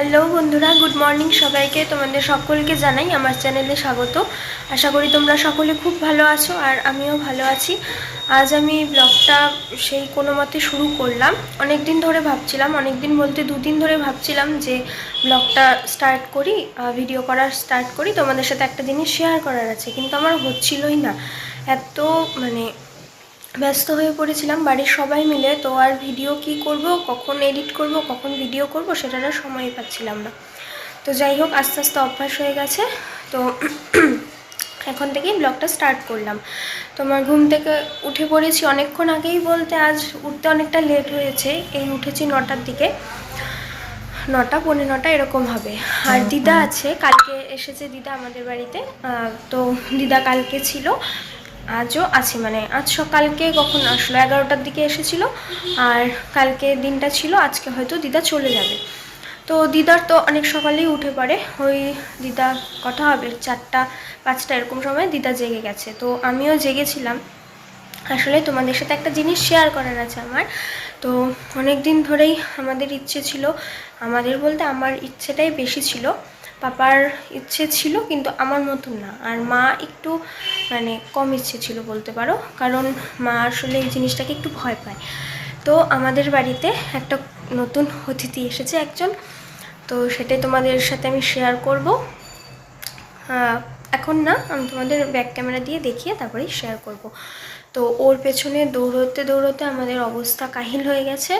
Hello বন্ধুরা good morning সবাইকে। তোমাদের সকলকে জানাই আমার চ্যানেলে স্বাগত। আশা করি তোমরা সকলে খুব ভালো আছো আর আমিও ভালো আছি। আজ আমি ব্লগটা সেই কোনো মতে শুরু করলাম। অনেক দিন ধরে ভাবছিলাম অনেক দিন বলতে দুদিন ধরে ভাবছিলাম যে ব্লগটা স্টার্ট করি ভিডিও করা স্টার্ট করি। তোমাদের সাথে একটা জিনিস শেয়ার করার আছে, কিন্তু আমার হচ্ছিলই না। এত মানে ব্যস্ত হয়ে পড়েছিলাম বাড়ির সবাই মিলে তো আর ভিডিও কি করব কখন এডিট করব কখন ভিডিও করব সেটার সময় পাচ্ছিলাম না। তো যাই হোক আস্তে আস্তে অভ্যাস হয়ে গেছে। তো এখন থেকেই ব্লগটা স্টার্ট করলাম। তোমার ঘুম থেকে উঠে পড়েছি অনেকক্ষণ আগেই বলতে আজ উঠতে অনেকটা লেট হয়েছে এই উঠেছি নটার দিকে। নটা পৌনে নটা এরকম হবে। আর দিদা আছে কালকে এসেছে দিদা আমাদের বাড়িতে। তো দিদা কালকে ছিল। আজও আছে মানে আজ সকালকে কখন আসলো? এগারোটার দিকে এসেছিল আর কালকে দিনটা ছিল, আজকে হয়তো দিদা চলে যাবে। তো দিদার তো অনেক সকালেই উঠে পড়ে, ওই দিদা কথা হবে, চারটা, পাঁচটা এরকম সময় দিদা জেগে গেছে। তো আমিও জেগেছিলাম। আসলে তোমাদের সাথে একটা জিনিস শেয়ার করার আছে আমার। তো অনেক দিন ধরেই আমাদের ইচ্ছে ছিল, আমাদের বলতে আমার ইচ্ছেটাই বেশি ছিল পাপার ইচ্ছে ছিল, কিন্তু আমার মতন না। আর মা একটু মানে কম ইচ্ছে ছিল বলতে পারো, কারণ মা আসলে এই জিনিসটাকে একটু ভয় পায়। তো আমাদের বাড়িতে একটা নতুন অতিথি এসেছে একজন, তো সেটাই তোমাদের সাথে আমি শেয়ার করব। এখন না, আমি তোমাদের ব্যাক ক্যামেরা দিয়ে দেখিয়ে তারপরেই শেয়ার করব। তো ওর পেছনে দৌড়তে দৌড়তে আমাদের অবস্থা কাহিল হয়ে গেছে।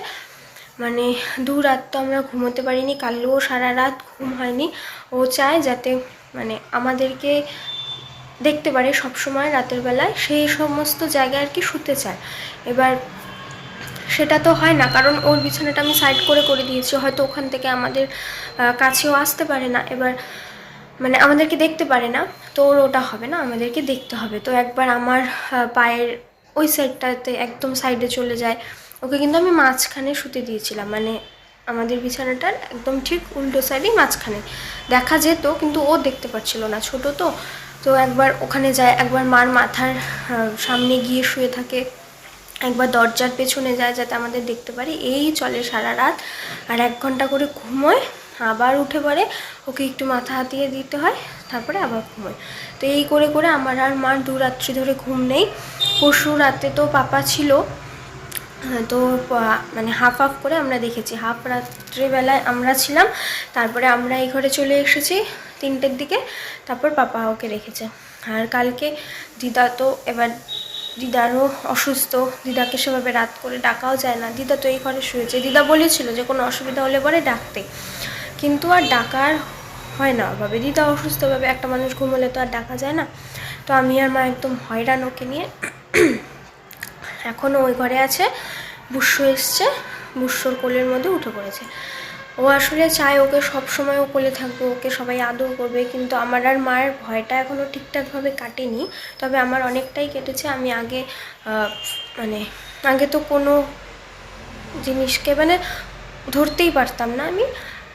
মানে দু রাত তো আমরা ঘুমোতে পারিনি, কালও সারা রাত ঘুম হয়নি। ও চায় যাতে মানে আমাদেরকে দেখতে পারে সব সময় রাতের বেলায়, সেই সমস্ত জায়গায় আর কি শুতে চায়। এবার সেটা তো হয় না, কারণ ওর বিছানাটা আমি সাইড করে করে দিয়েছি, হয়তো ওখান থেকে আমাদের কাছেও আসতে পারে না। এবার মানে আমাদেরকে দেখতে পারে না, তো ওর ওটা হবে না, আমাদেরকে দেখতে হবে। তো একবার আমার পায়ের ওই সাইডটাতে একদম সাইডে চলে যায়। ওকে কিন্তু আমি মাঝখানে শুতে দিয়েছিলাম মানে আমাদের বিছানাটার একদম ঠিক উল্টো সাইডেই মাঝখানে। দেখা যেত, কিন্তু ও দেখতে পাচ্ছিল না, ছোট তো। তো একবার ওখানে যায়, একবার মার মাথার সামনে গিয়ে শুয়ে থাকে। একবার দরজার পেছনে যায় যাতে আমাদের দেখতে পারি। এই চলে সারা রাত। আর এক ঘণ্টা করে ঘুমোয়, আবার উঠে পড়ে। ওকে একটু মাথা হাতিয়ে দিতে হয়, তারপরে আবার ঘুমোয়। তো এই করে করে আমার আর মার দু রাত্রি ধরে ঘুম নেই। পরশু রাতে তো পাপা ছিল। তো মানে হাফ হাফ করে আমরা দেখেছি। হাফ রাত্রেবেলায় আমরা ছিলাম, তারপরে আমরা এই ঘরে চলে এসেছি তিনটের দিকে, তারপর পাপা ওকে রেখেছে। আর কালকে দিদা তো এবার, দিদারও অসুস্থ, দিদাকে সেভাবে রাত করে ডাকাও যায় না। দিদা তো এই ঘরে শুয়েছে। দিদা বলেছিল যে কোনো অসুবিধা হলে পরে ডাকতে। কিন্তু আর ডাকার হয় না ওভাবে দিদা অসুস্থভাবে, একটা মানুষ ঘুমোলে তো আর ডাকা যায় না। তো আমি আর মা একদম হয়রান ওকে নিয়ে এখনও ওই ঘরে আছে। বুস্সু এসছে বুস্সুর কোলের মধ্যে উঠে পড়েছে। ও আসলে চায় ওকে সব সময় ও কোলে থাকবে, ওকে সবাই আদর করবে, কিন্তু আমার আর মায়ের ভয়টা এখনও ঠিকঠাকভাবে কাটেনি। তবে আমার অনেকটাই কেটেছে। আমি আগে মানে আগে তো কোনো জিনিসকে মানে ধরতেই পারতাম না আমি।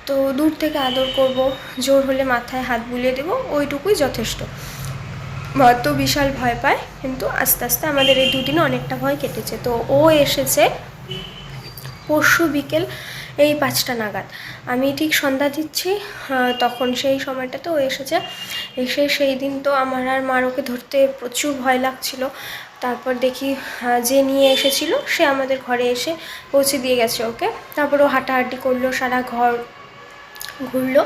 তো দূর থেকে আদর করব, জোর হলে মাথায় হাত বুলিয়ে দেবো, ওইটুকুই যথেষ্ট। তো বিশাল ভয় পায়, কিন্তু আস্তে আস্তে আমাদের এই দুদিনে অনেকটা ভয় কেটেছে। তো ও এসেছে পরশু বিকেল এই পাঁচটা নাগাদ। আমি ঠিক সন্ধ্যা দিচ্ছি তখন সেই সময়টাতে ও এসেছে। এসে সেই দিন তো আমার আর মার ওকে ধরতে প্রচুর ভয় লাগছিল। তারপর দেখি যে নিয়ে এসেছিল, সে আমাদের ঘরে এসে পৌঁছে দিয়ে গেছে ওকে। তারপর ও হাঁটাহাঁটি করল, সারা ঘর ঘুরলো।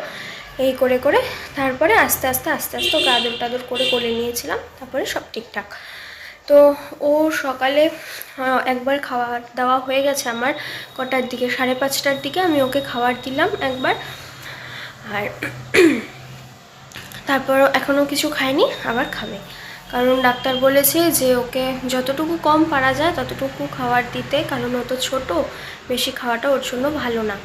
এই করে করে তারপরে আস্তে আস্তে আস্তে আস্তে ওকে আদর টাদর করে করে নিয়েছিলাম, তারপরে সব ঠিকঠাক। তো ও সকালে একবার খাওয়া দাওয়া হয়ে গেছে আমার কটার দিকে, সাড়ে পাঁচটার দিকে আমি ওকে খাবার দিলাম একবার। আর তারপর এখনও কিছু খায়নি, আবার খাবে। কারণ ডাক্তার বলেছে যে ওকে যতটুকু কম পারা যায় ততটুকু খাবার দিতে, কারণ ও তো ছোটো, বেশি খাওয়াটা ওর জন্য ভালো না।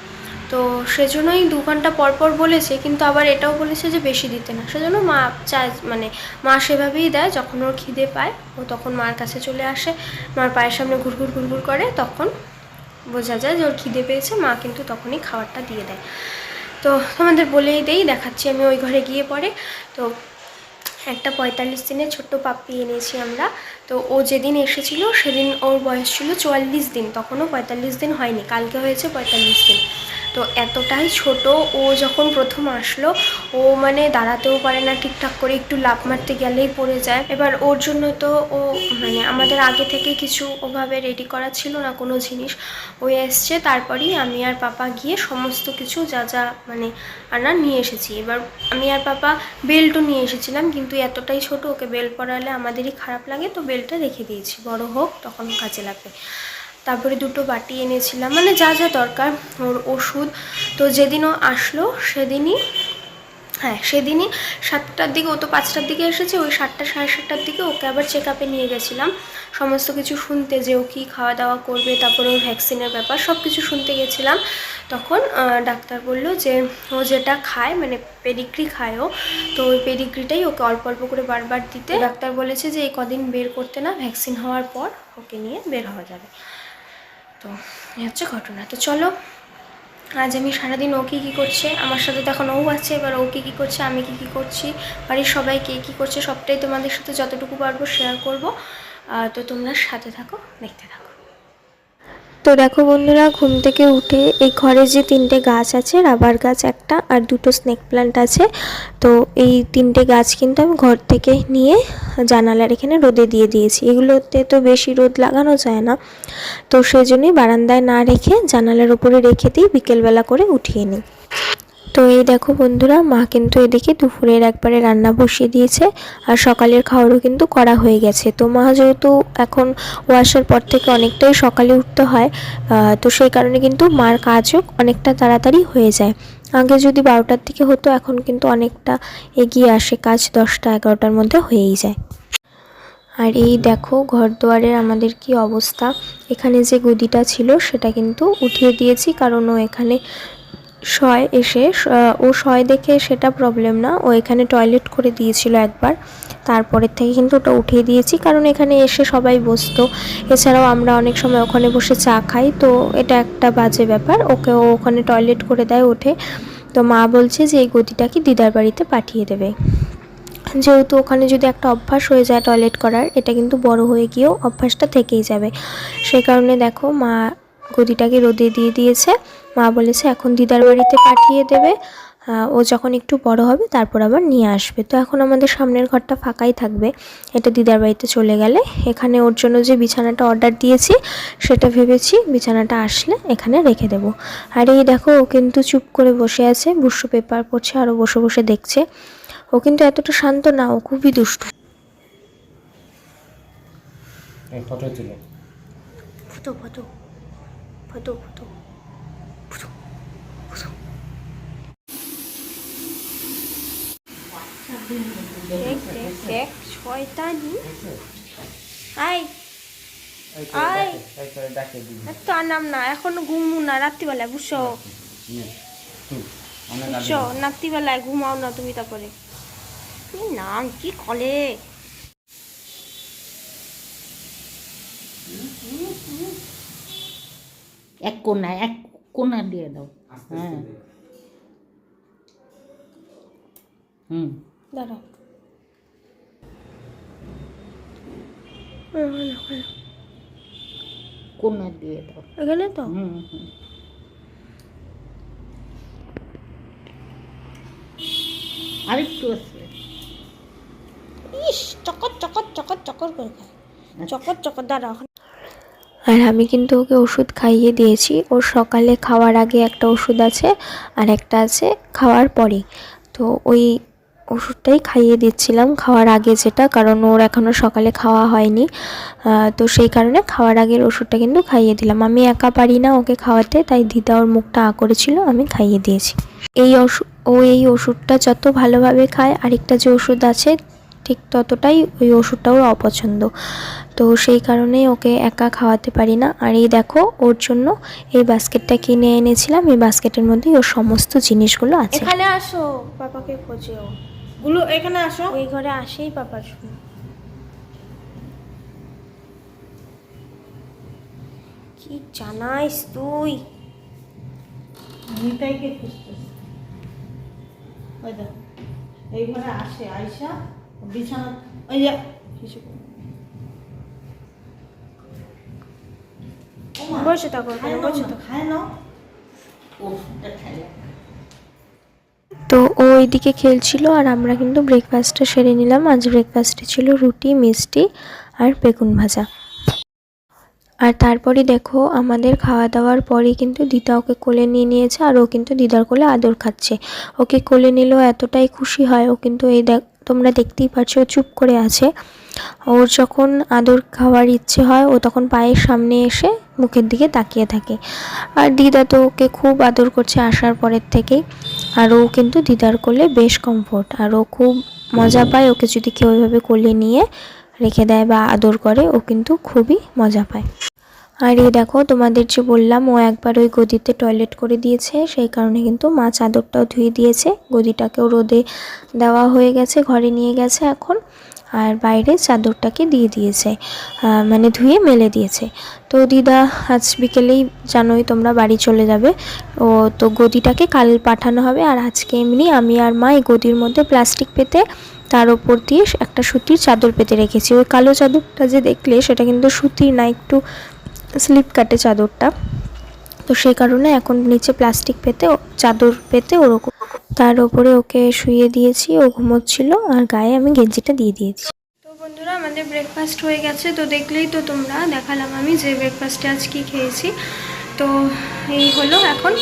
তো সেজন্যই দু ঘণ্টা পর পর বলেছে, কিন্তু আবার এটাও বলেছে যে বেশি দিতে না। সেজন্য মা চায় মানে মা সেভাবেই দেয়, যখন ওর খিদে পায়, ও তখন মার কাছে চলে আসে। মার পায়ের সামনে ঘুরঘুর ঘুরঘুর করে, তখন বোঝা যায় যে ওর খিদে পেয়েছে, মা কিন্তু তখনই খাবারটা দিয়ে দেয়। তো তোমাদের বলেই দেই, দেখাচ্ছি আমি ওই ঘরে গিয়ে পরে। তো একটা পঁয়তাল্লিশ দিনের ছোট্ট পাপ্পি এনেছি আমরা। তো ও যেদিন এসেছিল, সেদিন ওর বয়স ছিল চুয়াল্লিশ দিন, তখনও পঁয়তাল্লিশ দিন হয়নি, কালকে হয়েছে পঁয়তাল্লিশ দিন। তো এতটাই ছোট, ও যখন প্রথম আসলো, ও মানে দাঁড়াতেও পারে না, ঠিকঠাক করে একটু লাফ মারতে গেলেই পড়ে যায়। এবার ওর জন্য তো ও মানে আমাদের আগে থেকে কিছু ওভাবে রেডি করা ছিল না, কোনো জিনিস। ও এসছে, তারপরেই আমি আর পাপা গিয়ে সমস্ত কিছু যা যা মানে আনা নিয়ে এসেছি। এবার আমি আর পাপা বেল্টও নিয়ে এসেছিলাম, কিন্তু এতটাই ছোট, ওকে বেল্ট পরালে আমাদেরই খারাপ লাগে, তো বেল্টটা রেখে দিয়েছি। বড় হোক, তখন কাজে লাগবে। তারপরে দুটো বাটি এনেছিলাম। মানে যা যা দরকার ওর ওষুধ। তো যেদিন ও আসলো সেদিনই হ্যাঁ সেদিনই সাতটার দিকে, ও তো পাঁচটার দিকে এসেছে, ওই সাতটা, সাড়ে সাতটার দিকে ওকে আবার চেক আপে নিয়ে গেছিলাম। সমস্ত কিছু শুনতে, যে ও কী খাওয়া দাওয়া করবে, তারপরে ওর ভ্যাকসিনের ব্যাপার সব কিছু শুনতে গেছিলাম। তখন ডাক্তার বলল যে ও যেটা খায় মানে পেডিগ্রি খায় ও, তো ওই পেডিগ্রিটাই ওকে অল্প অল্প করে বারবার দিতে। ডাক্তার বলেছে যে এই কদিন বের করতে না ভ্যাকসিন হওয়ার পর ওকে নিয়ে বের হওয়া যাবে। তো, এই হচ্ছে ঘটনা। তো চলো, আজ আমি সারাদিন ও কী কী করছে, আমার সাথে তো এখন ও আছে, এবার ও কী কী করছে, আমি কী কী করছি, বাড়ির সবাই কে কী করছে, সবটাই তোমাদের সাথে যতটুকু পারব শেয়ার করব। তো তোমরা সাথে থাকো, দেখতে থাকো। তো দেখো বন্ধুরা, ঘুম থেকে উঠে এই ঘরে যে তিনটে গাছ আছে, রাবার গাছ একটা আর দুটো স্নেক প্ল্যান্ট আছে, তো এই তিনটে গাছ কিন্তু আমি ঘর থেকে নিয়ে জানালার এখানে রোদে দিয়ে দিয়েছি। এগুলোতে তো বেশি রোদ লাগানো যায় না, তো সেই জন্যই বারান্দায় না রেখে জানালার ওপরে রেখে দিই, বিকেলবেলা করে উঠিয়ে নিই। তো এই দেখো বন্ধুরা, মা কিন্তু এদিকে দুপুরের একবারে রান্না বসিয়ে দিয়েছে আর সকালের খাওয়ারও কিন্তু করা হয়ে গেছে। তো মা যেহেতু এখন ও আসার পর থেকে অনেকটাই সকালে উঠতে হয় তো সেই কারণে কিন্তু মার কাজও অনেকটা তাড়াতাড়ি হয়ে যায়। আগে যদি বারোটার দিকে হতো, এখন কিন্তু অনেকটা এগিয়ে আসে, কাজ দশটা এগারোটার মধ্যে হয়েই যায়। আর এই দেখো ঘর দুয়ারের আমাদের কি অবস্থা? এখানে যে গদিটা ছিল, সেটা কিন্তু উঠিয়ে দিয়েছি, কারণ ও এখানে শয় এসে ও শয় দেখে সেটা প্রবলেম না। ও এখানে টয়লেট করে দিয়েছিল একবার। তারপরের থেকে কিন্তু ওটা উঠিয়ে দিয়েছি। কারণ এখানে এসে সবাই বসতো। এছাড়াও আমরা অনেক সময় ওখানে বসে চা খাই। তো এটা একটা বাজে ব্যাপার। ওকে ও ওখানে টয়লেট করে দেয় ওঠে তো মা বলছে যে, এই গদিটাকে দিদার বাড়িতে পাঠিয়ে দেবে? যেহেতু ওখানে যদি একটা অভ্যাস হয়ে যায় টয়লেট করার, এটা কিন্তু বড় হয়ে গিয়েও অভ্যাসটা থেকেই যাবে। সেই কারণে দেখো মা গদিটাকে রোদে দিয়ে দিয়েছে। মা বলেছে এখন দিদার বাড়িতে পাঠিয়ে দেবে ও যখন একটু বড় হবে তারপর আবার নিয়ে আসবে। তো এখন আমাদের সামনের ঘরটা ফাঁকাই থাকবে এটা দিদার বাড়িতে চলে গেলে। এখানে ওর জন্য যে বিছানাটা অর্ডার দিয়েছি সেটা ভেবেছি বিছানাটা আসলে এখানে রেখে দেবো। আর এই দেখো ও কিন্তু চুপ করে বসে আছে বুসো পেপার পড়ছে আরও বসে বসে দেখছে। ও কিন্তু এতটা শান্ত না ও খুবই দুষ্টু। Photo photo photo photo. দেখ দেখ দেখ শয়তানি আই এই তো না এখনও ঘুমু না রাত্রিবেলায় বুঝছ বুঝছ রাত্রিবেলায় ঘুমাও না তুমি তারপরে। কি নাম কি কলে? এক কোনা এক কোনা দিয়ে দাও। হ্যাঁ। হুম। দাঁড়াও। কোনা দিয়ে দাও। এখানে তো? হুম হুম। আরেকটু আছে। ইস চকর চকর চকর চকর করে খায়। চকর চকর দাঁড়াও। আর আমি কিন্তু ওকে ওষুধ খাইয়ে দিয়েছি। ওর সকালে খাওয়ার আগে একটা ওষুধ আছে আর একটা আছে খাওয়ার পরে তো ওই ওষুধটাই খাইয়ে দিচ্ছিলাম। খাওয়ার আগে যেটা, কারণ ওর এখনও সকালে খাওয়া হয়নি। তো সেই কারণে খাওয়ার আগের ওষুধটা কিন্তু খাইয়ে দিলাম। আমি একা পারি না ওকে খাওয়াতে, তাই দিদা ওর মুখটা আ করেছিল, আমি খাইয়ে দিয়েছি। এই ওষুধ ও এই ওষুধটা যত ভালোভাবে খায়, আরেকটা যে ওষুধ আছে, ঠিক ততটাই ওই ওষুধটা ওর অপছন্দ। তো সেই কারণেই ওকে একা খাওয়াতে পারি না। আর এই দেখো, ওর জন্য এই বাস্কেটটা কিনে এনেছিলাম। এই বাস্কেটের মধ্যেই ওর সমস্ত জিনিসগুলো আছে। এখানে আসো, পাপাকে খোঁজেও। গুলো এখানে আসো। ওই ঘরে আসেই পাপার শুনে। কি জানাইস তুই? নিতাইকে খুঁজতেছে। ওই দেখো এই ঘরে আসে আয়সা বিছানা ওই যে কিছু বসে থাকো বসে থাকো। খায় নাও। ওষুধটা খেলে তো ও এইদিকে খেলছিল আর আমরা কিন্তু ব্রেকফাস্টটা সেরে নিলাম। আজ ব্রেকফাস্টে ছিল রুটি, মিষ্টি আর বেগুন ভাজা। আর তারপরে দেখো আমাদের খাওয়া দাওয়ার পরেই কিন্তু দিদা ওকে কোলে নিয়ে নিয়েছে আর ও কিন্তু দিদার কোলে আদর খাচ্ছে। ওকে কোলে নিলেও এতটাই খুশি হয়, ও কিন্তু এই দেখ, তোমরা দেখতেই পাচ্ছ ও চুপ করে আছে। ওর যখন আদর খাওয়ার ইচ্ছে হয়, ও তখন পায়ের সামনে এসে মুখের দিকে তাকিয়ে থাকে। আর দিদা তো ওকে খুব আদর করছে আসার পরের থেকেই। আর ও কিন্তু দিদার কোলে বেশ কমফোর্ট আর ও খুব মজা পায় ওকে যদি কেউ ওইভাবে কোলে নিয়ে রেখে দেয় বা আদর করে ও কিন্তু খুবই মজা পায়। আর এই দেখো তোমাদের যে বললাম ও একবার ওই গদিতে টয়লেট করে দিয়েছে সেই কারণে কিন্তু মা চাদরটাও ধুয়ে দিয়েছে। গদিটাকেও রোদে দেওয়া হয়ে গেছে ঘরে নিয়ে গেছে এখন। আর বাইরে চাদরটাকে দিয়ে দিয়েছে মানে ধুয়ে মেলে দিয়েছে। তো দিদা, আজ বিকেলেই জানোই তোমরা বাড়ি চলে যাবে। ও, তো গদিটাকে কাল পাঠানো হবে আর আজকে এমনি আমি আর মা এই গদির মধ্যে প্লাস্টিক পেতে, তার ওপর দিয়ে একটা সুতির চাদর পেতে রেখেছি। ওই কালো চাদরটা যে দেখলে সেটা কিন্তু সুতির না, একটু স্লিপ কাটে চাদরটা। তো সেই কারণে এখন নিচে প্লাস্টিক পেতে চাদর পেতে ওরকম। তার ওপরে ওকে শুয়ে দিয়েছি, ও ঘুমোচ্ছিল আর গায়ে আমি গেঞ্জিটা দিয়ে দিয়েছি। তো বন্ধুরা, আমাদের ব্রেকফাস্ট হয়ে গেছে। তো দেখলেই তো তোমরা, দেখালাম আমি যে ব্রেকফাস্টে আজ কী খেয়েছি। তো এই হলো এখন।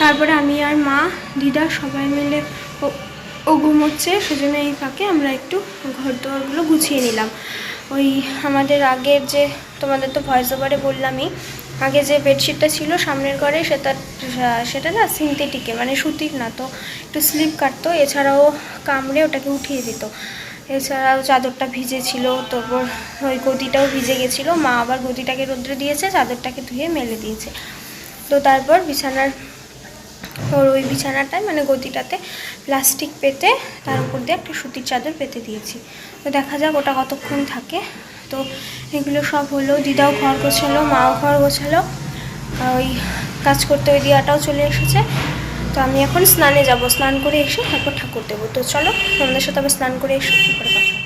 তারপরে আমি আর মা, দিদা সবাই মিলে ও ঘুমোচ্ছে। সেজন্য এই ফাঁকে আমরা একটু ঘর দোয়ারগুলো গুছিয়ে নিলাম। ওই আমাদের আগের যে, তোমাদের তো ভয়েস ওভারে বললামই আগে যে বেডশিটটা ছিল সামনের ঘরে সেটা সেটা না সিনথেটিকে মানে সুতির না তো, একটু স্লিপ কাটতো, এছাড়াও কামড়ে ওটাকে উঠিয়ে দিত। এছাড়াও চাদরটা ভিজে ছিল, তারপর ওই গদিটাও ভিজে গেছিল, মা আবার গদিটাকে রোদ্রে দিয়েছে, চাদরটাকে ধুয়ে মেলে দিয়েছে। তো তারপর বিছানার, ওর ওই বিছানাটায় মানে গদিটাতে প্লাস্টিক পেতে, তার উপর দিয়ে একটা সুতির চাদর পেতে দিয়েছি। তো দেখা যাক ওটা কতক্ষণ থাকে। তো এগুলো সব হলো, দিদাও ঘর গোছালো, মাও ঘর গোছালো ওই কাজ করতে ওই দিয়াটাও চলে এসেছে। তো আমি এখন স্নানে যাব, স্নান করে এসে তারপর ঠাকুর দেবো। তো চলো তোমাদের সাথে আবার স্নান করে এসে তারপরে কথা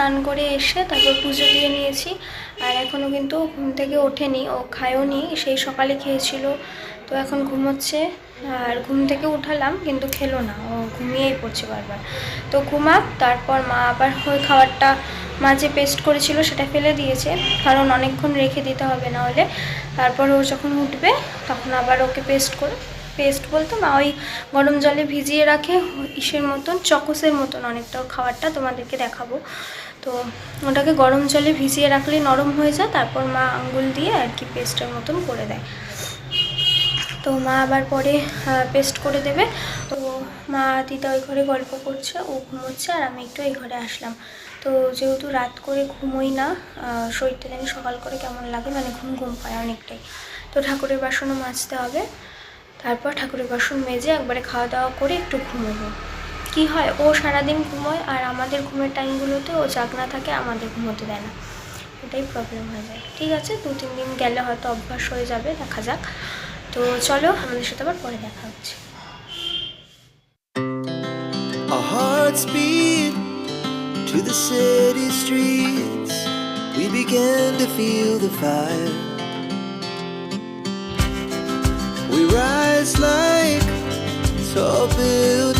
স্নান করে এসে তারপর পুজো দিয়ে নিয়েছি। আর এখনও কিন্তু ঘুম থেকে ওঠেনি, ও খায়ও নি সেই সকালে খেয়েছিল, তো এখন ঘুমোচ্ছে। আর ঘুম থেকে উঠালাম, কিন্তু খেলো না, ও ঘুমিয়েই পড়ছে বারবার। তো ঘুমাক, তারপর মা আবার ওই খাবারটা মা যে পেস্ট করেছিল সেটা ফেলে দিয়েছে, কারণ অনেকক্ষণ রেখে দিতে হবে না হলে। তারপর ও যখন উঠবে, তখন আবার ওকে পেস্ট করে পেস্ট বলতে মা ওই গরম জলে ভিজিয়ে রাখে, ইসের মতন, চকোসের মতন অনেকটা খাবারটা তোমাদেরকে দেখাবো। তো ওটাকে গরম জলে ভিজিয়ে রাখলে নরম হয়ে যায়, তারপর মা আঙ্গুল দিয়ে আর কি পেস্টের মতন করে দেয়। তো মা আবার পরে পেস্ট করে দেবে। তো মা দিদা ওই ঘরে গল্প করছে, ও ঘুমোচ্ছে আর আমি একটু এই ঘরে আসলাম। তো যেহেতু রাত করে ঘুমোই না শরীরটা জানি সকাল করে কেমন লাগে মানে ঘুম ঘুম পায় অনেকটাই। তো ঠাকুরের বাসনও মাজতে হবে। তারপর ঠাকুরের বাসন মেজে একবারে খাওয়া দাওয়া করে একটু ঘুমোবো। কি হয়? ও সারাদিন ঘুমোয় আর আমাদের ঘুমের টাইমগুলোতে ও জাগনা থাকে, আমাদের ঘুমোতে দেয় না। এটাই প্রবলেম হয়ে যায়। ঠিক আছে, দু, তিন দিন গেলে হয়তো অভ্যাস হয়ে যাবে, দেখা যাক। তো চলো, আমাদের সাথে আবার পরে দেখা হচ্ছে। Tall buildings.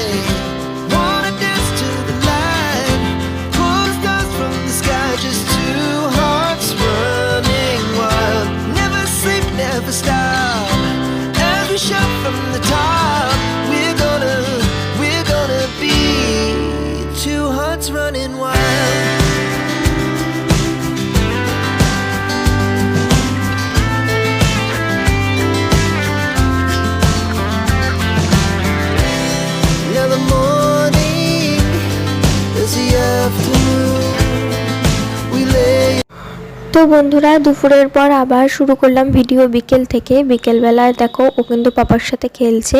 তো বন্ধুরা, দুপুরের পর আবার শুরু করলাম ভিডিও বিকেল থেকে। বিকেলবেলায় দেখো, ও কিন্তু পাপার সাথে খেলছে।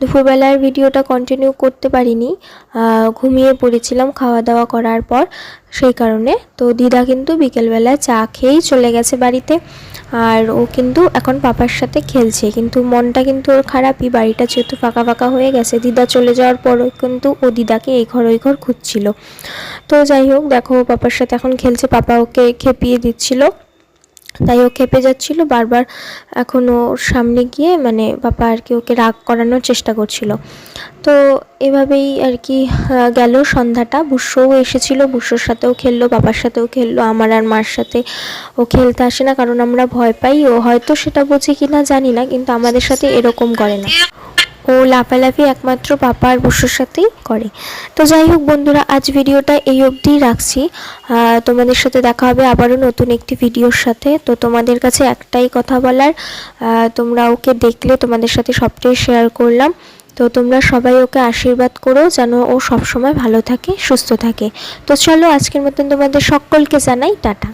দুপুরবেলার ভিডিওটা কন্টিনিউ করতে পারিনি। ঘুমিয়ে পড়েছিলাম খাওয়া দাওয়া করার পর। সেই কারণে। তো দিদা কিন্তু বিকেলবেলা চা খেয়েই চলে গেছে বাড়িতে। আর ও কিন্তু এখন পাপার সাথে খেলছে। কিন্তু মনটা কিন্তু ওর খারাপই। বাড়িটা যেহেতু ফাঁকা ফাঁকা হয়ে গেছে, দিদা চলে যাওয়ার পরও কিন্তু ও দিদাকে এই ঘর ওই ঘর খুঁজছিল। তো যাই হোক, দেখো পাপার সাথে এখন খেলছে। পাপা ওকে খেপিয়ে দিচ্ছিল। তাই ও খেপে যাচ্ছিল। বারবার এখন ওর সামনে গিয়ে মানে পাপা আর কি ওকে রাগ করানোর চেষ্টা করছিল। তো এভাবেই আর কি গেল সন্ধ্যাটা। বুসোও এসেছিল, বুসোর সাথেও খেললো, বাবার সাথেও খেললো, আমার আর মার সাথে ও খেলতে আসে না, কারণ আমরা ভয় পাই। ও হয়তো সেটা বোঝে কিনা জানি না, কিন্তু আমাদের সাথে এরকম করে না। ও লাফালাফি একমাত্র পাপা আর বসুর সাথেই করে। তো যাই হোক বন্ধুরা, আজ ভিডিওটা এই অবধিই রাখছি। তোমাদের সাথে দেখা হবে আবারও নতুন একটি ভিডিওর সাথে। তো তোমাদের কাছে একটাই কথা বলার তোমরা ওকে দেখলে তোমাদের সাথে সবটাই শেয়ার করলাম। তো তোমরা সবাই ওকে আশীর্বাদ করো যেন ও সবসময় ভালো থাকে, সুস্থ থাকে। তো চলো আজকের মতন তোমাদের সকলকে জানাই টাটা।